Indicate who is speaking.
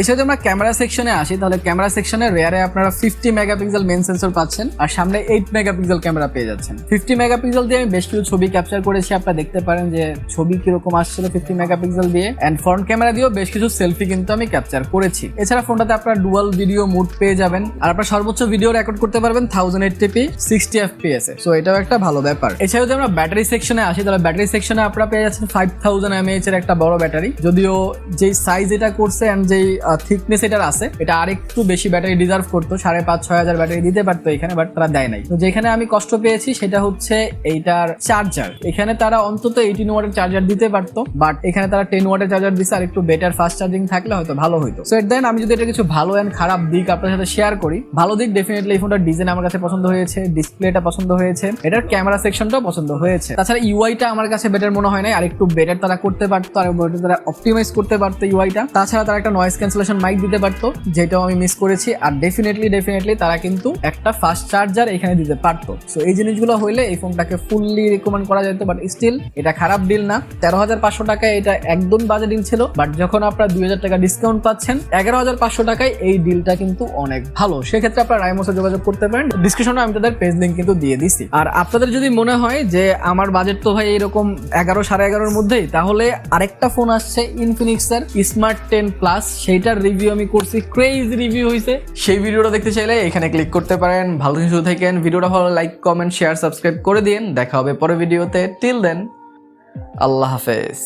Speaker 1: এছাড়া যদি আমরা ক্যামেরা সেকশনে আসি, তাহলে ক্যামেরা সেকশনে রেয়ারে আপনারা ফিফটি মেগাপিক্সেল মেন সেন্সর পাচ্ছেন, আর সামনে এইট মেগাপিক্সেল ক্যামেরা পেয়ে যাচ্ছেন। ফিফটি মেগাপিক্সেল দিয়ে আমি বেশ কিছু ছবি ক্যাপচার করেছি, আপনারা দেখতে পারেন যে ছবি কীরকম আসছিল ফিফটি মেগাপিক্সেল দিয়ে। অ্যান্ড ফ্রন্ট ক্যামেরা দিয়েও বেশ কিছু সেলফি কিন্তু আমি ক্যাপচার করেছি। এছাড়া ফোনটাতে আপনারা ডুয়াল ভিডিও মুড পেয়ে যাবেন, আর আপনার সর্বোচ্চ ভিডিও রেকর্ড করতে পারবেন thousand eight TP sixty FPS এ। সো এটাও একটা ভালো ব্যাপার। এছাড়াও যদি আমরা ব্যাটারি সেকশনে আসি, তাহলে ব্যাটারি সেকশনে আপনারা পেয়ে যাচ্ছেন ফাইভ থাউজেন্ড এমএএচ এর একটা বড় ব্যাটারি যদিও যেই সাইজ এটা করছে অ্যান্ড যেই থিকনেস এটার আছে। এটা আরেকটু বেশি ব্যাটারি ডিজার্ভ করতো, সাড়ে পাঁচ, ছয় হাজার ব্যাটারি দিতে পারতো এখানে বাট তারা দেয় নাই। তো যেখানে আমি কষ্ট পেয়েছি সেটা হচ্ছে এইটার চার্জার এখানে তারা অন্তত এইটিন ওয়াটের চার্জার দিতে পারতো বাট এখানে তারা টেন ওয়াটের চার্জার দিচ্ছে আর একটু বেটার ফাস্ট চার্জিং থাকলে হয়তো ভালো হতো সো এট দেন আমি যদি এটা কিছু ভালো অ্যান্ড খারাপ দিক আপনার সাথে শেয়ার করি, ভালো দিক ডেফিনেটলি এই ফোনটার ডিজাইন আমার কাছে পছন্দ হয়েছে ডিসপ্লেটা পছন্দ হয়েছে, এটার ক্যামেরা সেকশনটাও পছন্দ হয়েছে। তাছাড়া ইউআইটা আমার কাছে বেটার মনে হয় না আর একটু বেটার তারা করতে পারতো, আর তারা অপটিমাইজ করতে পারতো ইউআইটা তাছাড়া তারা একটা নয়েজ ক্যান্সেলেশন মাইক দিতে পারতো, যেটাও আমি মিস করেছি। আর ডেফিনেটলি ডেফিনেটলি তারা কিন্তু একটা ফাস্ট চার্জার এখানে দিতে পারতো। সো এই জিনিসগুলো হইলে এই ফোনটাকে ফুললি রিকমেন্ড করা যেত বাট স্টিল এটা খারাপ ডিল না। তেরো হাজার পাঁচশো টাকায় এটা একদম বাজে ডিল ছিল বাট যখন আপনারা দুই হাজার টাকা ডিসকাউন্ট পাচ্ছেন, এগারো হাজার পাঁচশো টাকায় এই ডিলটা কিন্তু অনেক ভালো। সেক্ষেত্রে আপনারা রাইমোসে যোগাযোগ করতে পারেন। ডিসক্রিপশনে আমি তাদের পেজ লিঙ্ক কিন্তু দিয়ে দিছি। আর আপনাদের যদি মনে হয় যে আমার বাজেট তো ভাই এরকম এগারো সাড়ে এগারোর মধ্যেই, তাহলে আরেকটা ফোন আসছে ইনফিনিক্সের স্মার্ট টেন প্লাস সেইটার রিভিউ আমি করছি ক্রেজ রিভিউ হয়েছে সেই ভিডিওটা দেখতে চাইলে এখানে ক্লিক করতে পারেন। ভালো কিছু থাকেন। ভিডিওটা ভালো লাইক কমেন্ট শেয়ার সাবস্ক্রাইব করে দিন। দেখা হবে পরে ভিডিওতে টিল দেন আল্লাহ হাফেজ।